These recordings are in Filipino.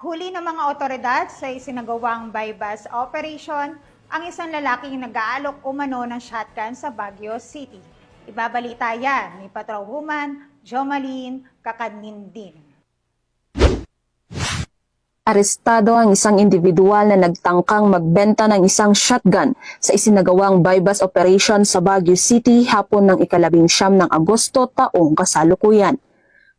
Huli ng mga otoridad sa isinagawang bypass operation ang isang lalaking nag-aalok umano ng shotgun sa Baguio City. Ibabalita yan ni Patrolwoman Jomalyn Kakadnindin. Arestado ang isang individual na nagtangkang magbenta ng isang shotgun sa isinagawang bypass operation sa Baguio City hapon ng ikalabing siyam ng Agosto taong kasalukuyan.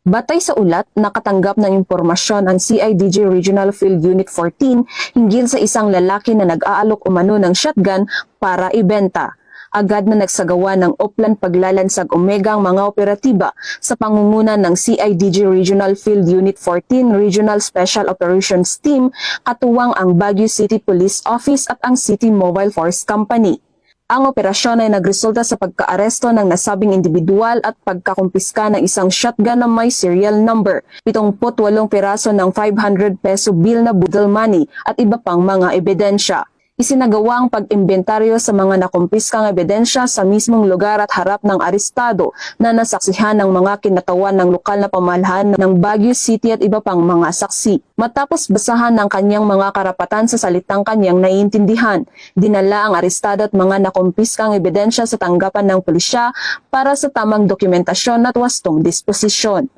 Batay sa ulat, nakatanggap ng impormasyon ang CIDG Regional Field Unit 14 hinggil sa isang lalaki na nag-aalok umano ng shotgun para ibenta. Agad na nagsagawa ng Oplan paglalansag Omega ang mga operatiba sa pangunguna ng CIDG Regional Field Unit 14 Regional Special Operations Team katuwang ang Baguio City Police Office at ang City Mobile Force Company. Ang operasyon ay nagresulta sa pagkaaresto ng nasabing individual at pagkakumpiska ng isang shotgun na may serial number, 78 piraso ng 500 peso bill na budel money at iba pang mga ebidensya. Isinagawa ang pag-imbentaryo sa mga nakumpiskang ebidensya sa mismong lugar at harap ng arestado na nasaksihan ng mga kinatawan ng lokal na pamahalaan ng Baguio City at iba pang mga saksi. Matapos basahan ng kanyang mga karapatan sa salitang kanyang naiintindihan, dinala ang arestado at mga nakumpiskang ebidensya sa tanggapan ng pulisya para sa tamang dokumentasyon at wastong disposisyon.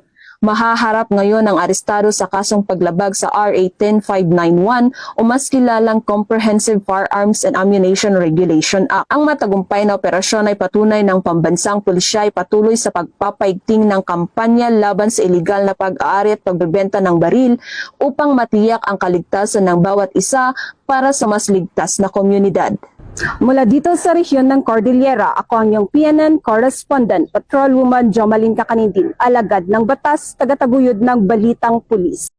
Mahaharap ngayon ang arestado sa kasong paglabag sa RA 10591 o mas kilalang Comprehensive Firearms and Ammunition Regulation Act. Ang matagumpay na operasyon ay patunay ng pambansang pulisya ay patuloy sa pagpapaigting ng kampanya laban sa iligal na pag-aari at pagbebenta ng baril upang matiyak ang kaligtasan ng bawat isa para sa mas ligtas na komunidad. Mula dito sa rehiyon ng Cordillera, ako ang iyong PNN correspondent, Patrolwoman Jomalyn Kakanindin, alagad ng batas, tagataguyod ng Balitang Pulis.